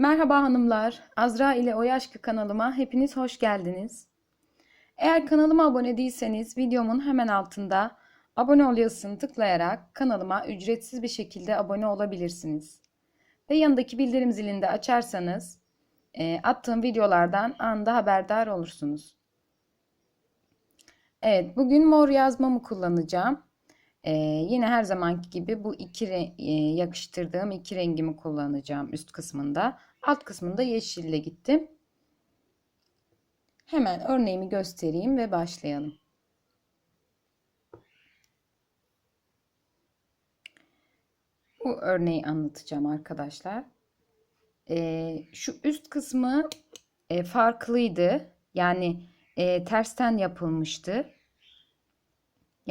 Merhaba hanımlar, Azra ile Oy Aşkı kanalıma hepiniz hoş geldiniz. Eğer kanalıma abone değilseniz videomun hemen altında abone ol yazısını tıklayarak kanalıma ücretsiz bir şekilde abone olabilirsiniz. Ve yanındaki bildirim zilini de açarsanız e, attığım videolardan anında haberdar olursunuz. Evet, bugün mor yazmamı kullanacağım. Ee, yine her zamanki gibi bu iki e, yakıştırdığım iki rengimi kullanacağım üst kısmında. Alt kısmında yeşille gittim. Hemen örneğimi göstereyim ve başlayalım. Bu örneği anlatacağım arkadaşlar. Ee, şu üst kısmı e, farklıydı. Yani e, tersten yapılmıştı.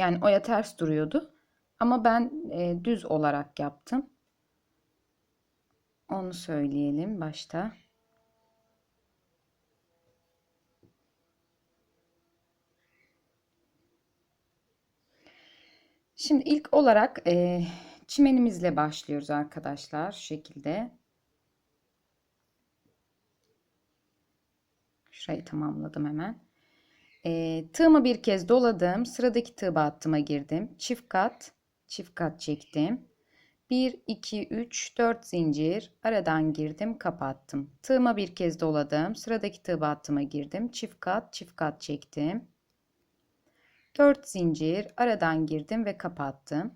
Yani oya ters duruyordu. Ama ben e, düz olarak yaptım. Onu söyleyelim başta. Şimdi ilk olarak e, çimenimizle başlıyoruz arkadaşlar. Şu şekilde. Şurayı tamamladım hemen. E, tığımı bir kez doladım. Sıradaki tığ battıma girdim. Çift kat, çift kat çektim. 1, 2, 3, 4 zincir. Aradan girdim, kapattım. Tığıma bir kez doladım. Sıradaki tığ battıma girdim. Çift kat, çift kat çektim. 4 zincir. Aradan girdim ve kapattım.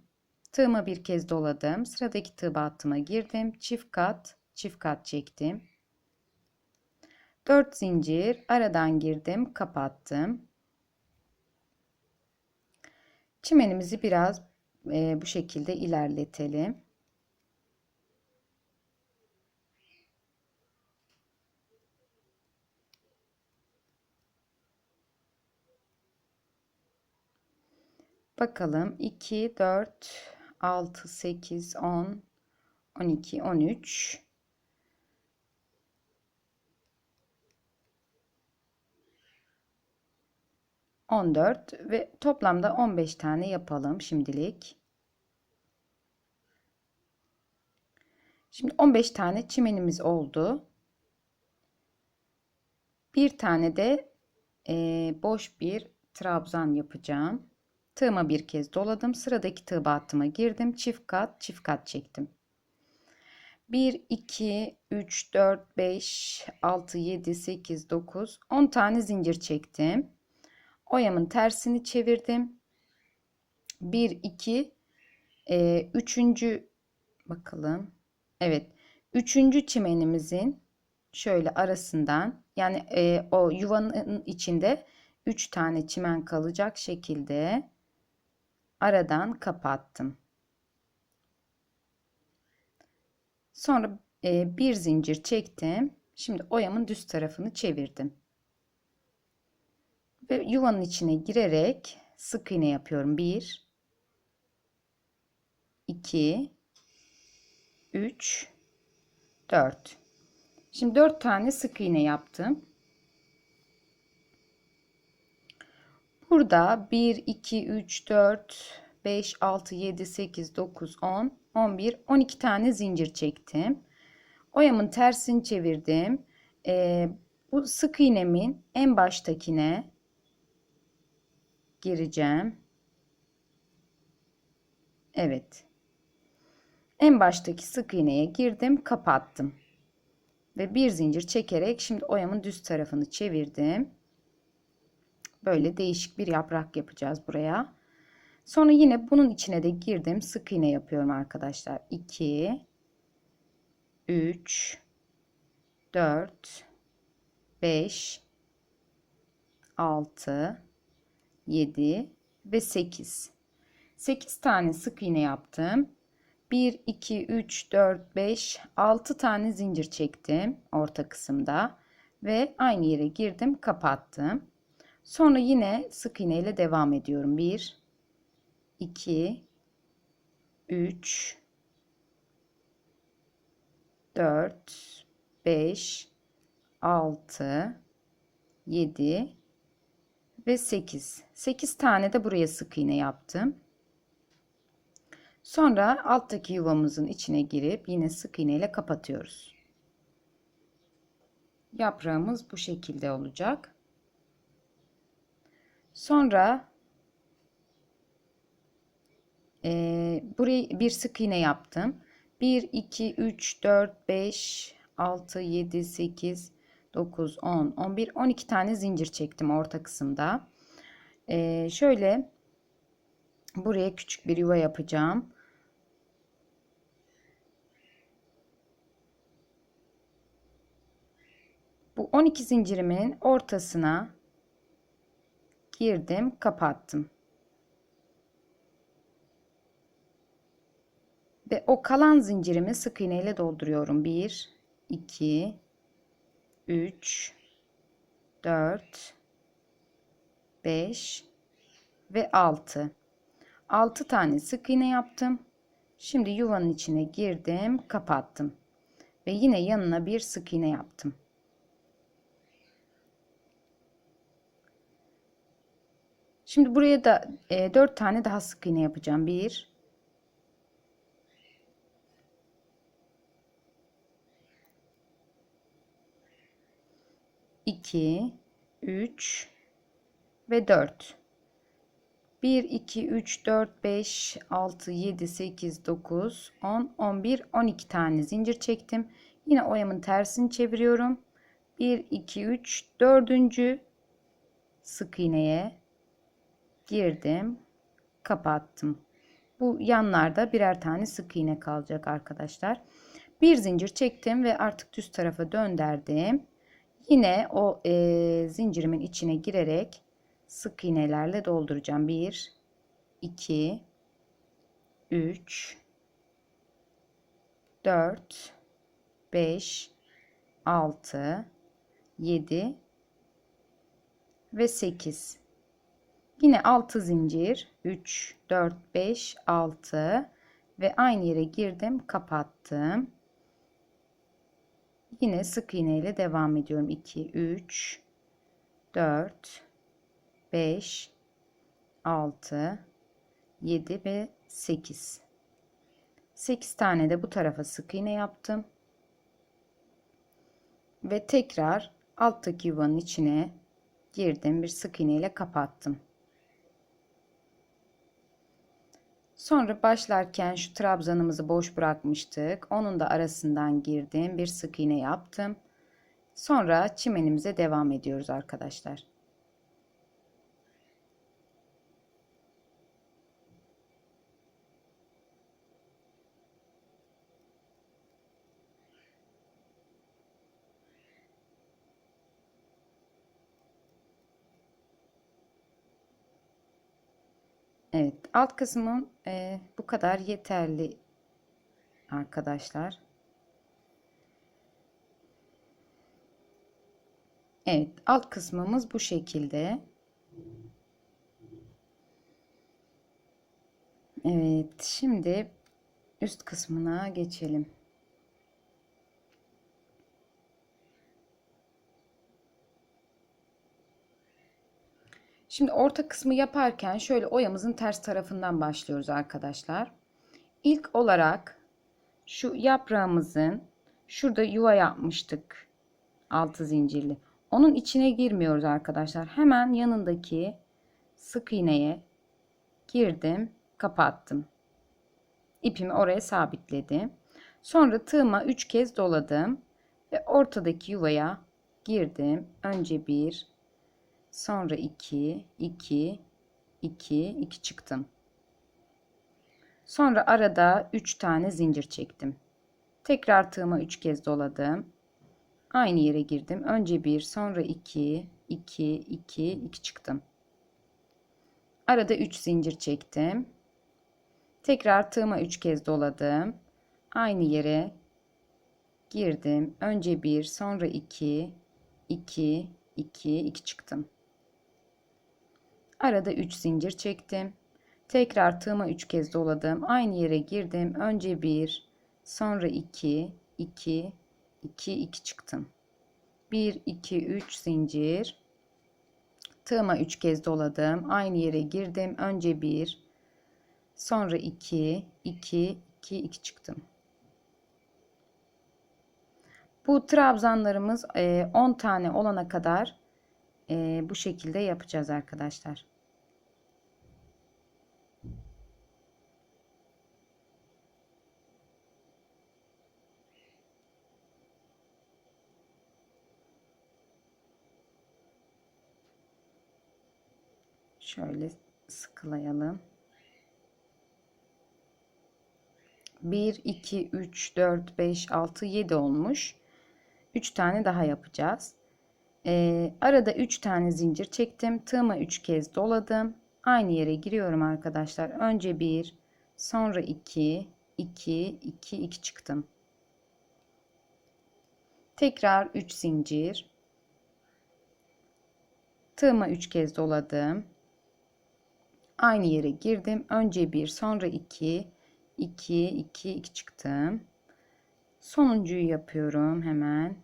Tığıma bir kez doladım. Sıradaki tığ battıma girdim. Çift kat, çift kat çektim. 4 zincir aradan girdim kapattım. Çimenimizi biraz e, bu şekilde ilerletelim. Bakalım 2 4 6 8 10 12 13 14 ve toplamda 15 tane yapalım şimdilik. Şimdi 15 tane çimenimiz oldu. Bir tane de e, boş bir trabzan yapacağım. Tığıma bir kez doladım. Sıradaki tığ battıma girdim. Çift kat, çift kat çektim. 1, 2, 3, 4, 5, 6, 7, 8, 9, 10 tane zincir çektim. Oyamın tersini çevirdim. 1, 2, 3. bakalım. Evet. 3. çimenimizin şöyle arasından yani e, o yuvanın içinde 3 tane çimen kalacak şekilde aradan kapattım. Sonra e, bir zincir çektim. Şimdi oyamın düz tarafını çevirdim. Ve yuvanın içine girerek sık iğne yapıyorum. 1 2 3 4 Şimdi 4 tane sık iğne yaptım. Burada 1 2 3 4 5 6 7 8 9 10 11 12 tane zincir çektim. Oyamın tersini çevirdim. Ee, bu sık iğnemin en baştakine gireceğim. Evet. En baştaki sık iğneye girdim, kapattım. Ve bir zincir çekerek şimdi oyamın düz tarafını çevirdim. Böyle değişik bir yaprak yapacağız buraya. Sonra yine bunun içine de girdim. Sık iğne yapıyorum arkadaşlar. 2 3 4 5 6 7 ve 8. 8 tane sık iğne yaptım. 1, 2, 3, 4, 5, 6 tane zincir çektim orta kısımda. Ve aynı yere girdim kapattım. Sonra yine sık iğne ile devam ediyorum. 1, 2, 3, 4, 5, 6, 7 ve 8. 8 tane de buraya sık iğne yaptım. Sonra alttaki yuvamızın içine girip yine sık iğne ile kapatıyoruz. Yaprağımız bu şekilde olacak. Sonra e, buraya bir sık iğne yaptım. 1, 2, 3, 4, 5, 6, 7, 8, 9, 10, 11, 12 tane zincir çektim orta kısımda. E, şöyle buraya küçük bir yuva yapacağım. Bu 12 zincirimin ortasına girdim, kapattım. Ve o kalan zincirimi sık iğne ile dolduruyorum. 1 2 3 4 5 ve 6. 6 tane sık iğne yaptım. Şimdi yuvanın içine girdim, kapattım. Ve yine yanına bir sık iğne yaptım. Şimdi buraya da e, 4 tane daha sık iğne yapacağım. 1 2 3 ve 4 1 2 3 4 5 6 7 8 9 10 11 12 tane zincir çektim. Yine oyamın tersini çeviriyorum. 1 2 3 4. sık iğneye girdim. Kapattım. Bu yanlarda birer tane sık iğne kalacak arkadaşlar. Bir zincir çektim ve artık düz tarafa döndürdüm Yine o e, zincirimin içine girerek sık iğnelerle dolduracağım. 1 2 3 4 5 6 7 ve 8 yine 6 zincir 3 4 5 6 ve aynı yere girdim kapattım Yine sık iğne ile devam ediyorum. 2, 3, 4, 5, 6, 7 ve 8. 8 tane de bu tarafa sık iğne yaptım. Ve tekrar alttaki yuvanın içine girdim. Bir sık iğne ile kapattım. Sonra başlarken şu trabzanımızı boş bırakmıştık. Onun da arasından girdim. Bir sık iğne yaptım. Sonra çimenimize devam ediyoruz arkadaşlar. Evet, alt kısmım e, bu kadar yeterli arkadaşlar. Evet, alt kısmımız bu şekilde. Evet, şimdi üst kısmına geçelim. Şimdi orta kısmı yaparken şöyle oyamızın ters tarafından başlıyoruz arkadaşlar. İlk olarak şu yaprağımızın şurada yuva yapmıştık. Altı zincirli. Onun içine girmiyoruz arkadaşlar. Hemen yanındaki sık iğneye girdim, kapattım. İpimi oraya sabitledim. Sonra tığıma 3 kez doladım ve ortadaki yuvaya girdim. Önce bir, Sonra 2, 2, 2, 2 çıktım. Sonra arada 3 tane zincir çektim. Tekrar tığıma 3 kez doladım. Aynı yere girdim. Önce 1, sonra 2, 2, 2, 2 çıktım. Arada 3 zincir çektim. Tekrar tığıma 3 kez doladım. Aynı yere girdim. Önce 1, sonra 2, 2, 2, 2 çıktım. Arada 3 zincir çektim. Tekrar tığıma 3 kez doladım. Aynı yere girdim. Önce 1, sonra 2, 2, 2, 2 çıktım. 1, 2, 3 zincir. Tığıma 3 kez doladım. Aynı yere girdim. Önce 1, sonra 2, 2, 2, 2 çıktım. Bu trabzanlarımız e, 10 tane olana kadar bu şekilde yapacağız arkadaşlar. Şöyle sıkılayalım. 1, 2, 3, 4, 5, 6, 7 olmuş. 3 tane daha yapacağız. Ee, arada 3 tane zincir çektim. Tığıma 3 kez doladım. Aynı yere giriyorum arkadaşlar. Önce 1, sonra 2, 2, 2, 2 çıktım. Tekrar 3 zincir. Tığıma 3 kez doladım. Aynı yere girdim. Önce 1, sonra 2, 2, 2, 2 çıktım. Sonuncuyu yapıyorum hemen.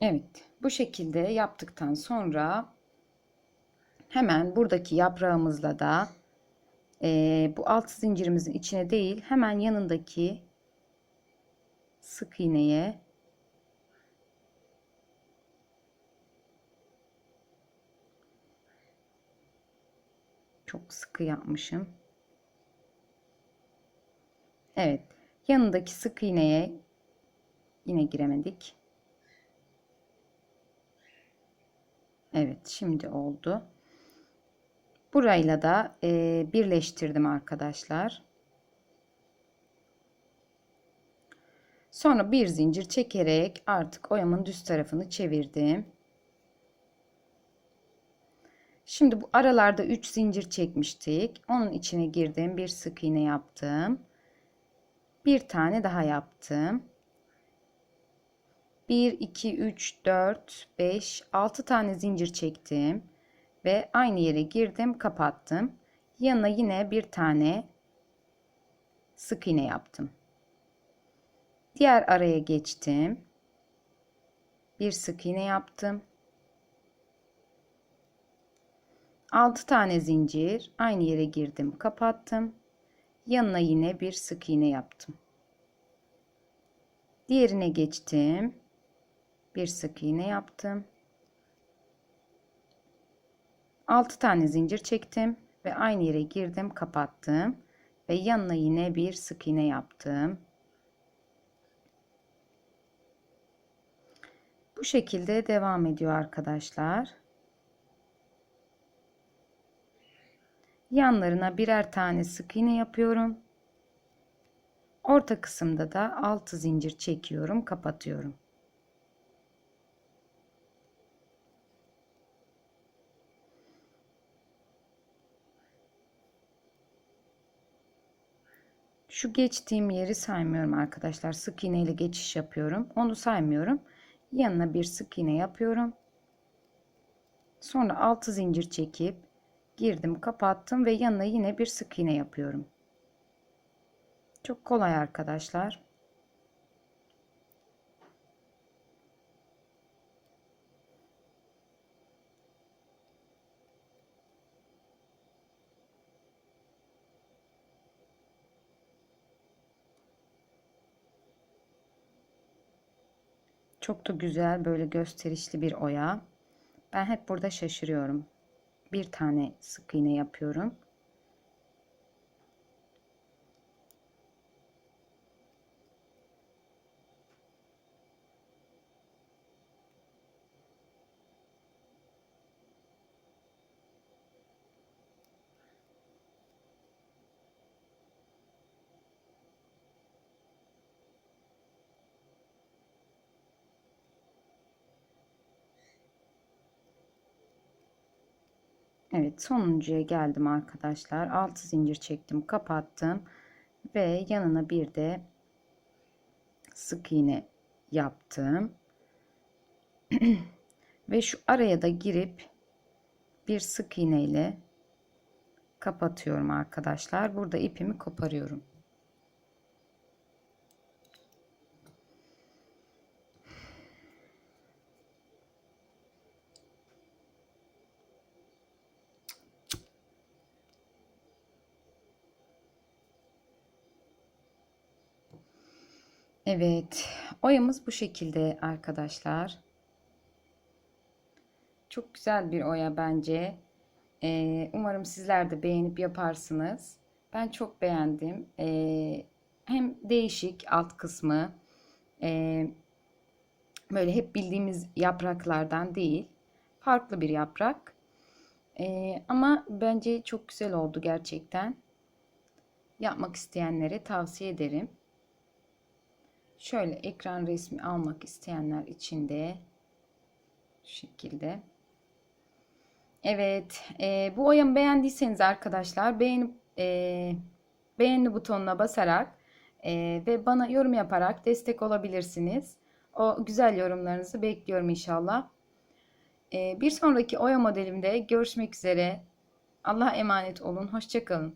Evet, bu şekilde yaptıktan sonra hemen buradaki yaprağımızla da e, bu alt zincirimizin içine değil hemen yanındaki sık iğneye çok sıkı yapmışım. Evet, yanındaki sık iğneye yine giremedik. Evet, şimdi oldu. Burayla da e, birleştirdim arkadaşlar. Sonra bir zincir çekerek artık oyamın düz tarafını çevirdim. Şimdi bu aralarda 3 zincir çekmiştik. Onun içine girdim. Bir sık iğne yaptım. Bir tane daha yaptım. 1, 2, 3, 4, 5, 6 tane zincir çektim. Ve aynı yere girdim, kapattım. Yanına yine bir tane sık iğne yaptım. Diğer araya geçtim. Bir sık iğne yaptım. 6 tane zincir aynı yere girdim kapattım. Yanına yine bir sık iğne yaptım. Diğerine geçtim. Bir sık iğne yaptım. 6 tane zincir çektim ve aynı yere girdim kapattım ve yanına yine bir sık iğne yaptım. Bu şekilde devam ediyor arkadaşlar yanlarına birer tane sık iğne yapıyorum. Orta kısımda da 6 zincir çekiyorum, kapatıyorum. Şu geçtiğim yeri saymıyorum arkadaşlar. Sık iğne ile geçiş yapıyorum. Onu saymıyorum. Yanına bir sık iğne yapıyorum. Sonra 6 zincir çekip girdim kapattım ve yanına yine bir sık iğne yapıyorum. Çok kolay arkadaşlar. Çok da güzel böyle gösterişli bir oya. Ben hep burada şaşırıyorum bir tane sık iğne yapıyorum. Evet sonuncuya geldim arkadaşlar. 6 zincir çektim kapattım. Ve yanına bir de sık iğne yaptım. ve şu araya da girip bir sık iğne ile kapatıyorum arkadaşlar. Burada ipimi koparıyorum. Evet, oyamız bu şekilde arkadaşlar. Çok güzel bir oya bence. Ee, umarım sizler de beğenip yaparsınız. Ben çok beğendim. Ee, hem değişik alt kısmı, ee, böyle hep bildiğimiz yapraklardan değil, farklı bir yaprak. Ee, ama bence çok güzel oldu gerçekten. Yapmak isteyenlere tavsiye ederim. Şöyle ekran resmi almak isteyenler için de şekilde. Evet, e, bu oyamı beğendiyseniz arkadaşlar beğenip e, beğeni butonuna basarak e, ve bana yorum yaparak destek olabilirsiniz. O güzel yorumlarınızı bekliyorum inşallah. E, bir sonraki oya modelimde görüşmek üzere. Allah'a emanet olun. Hoşçakalın.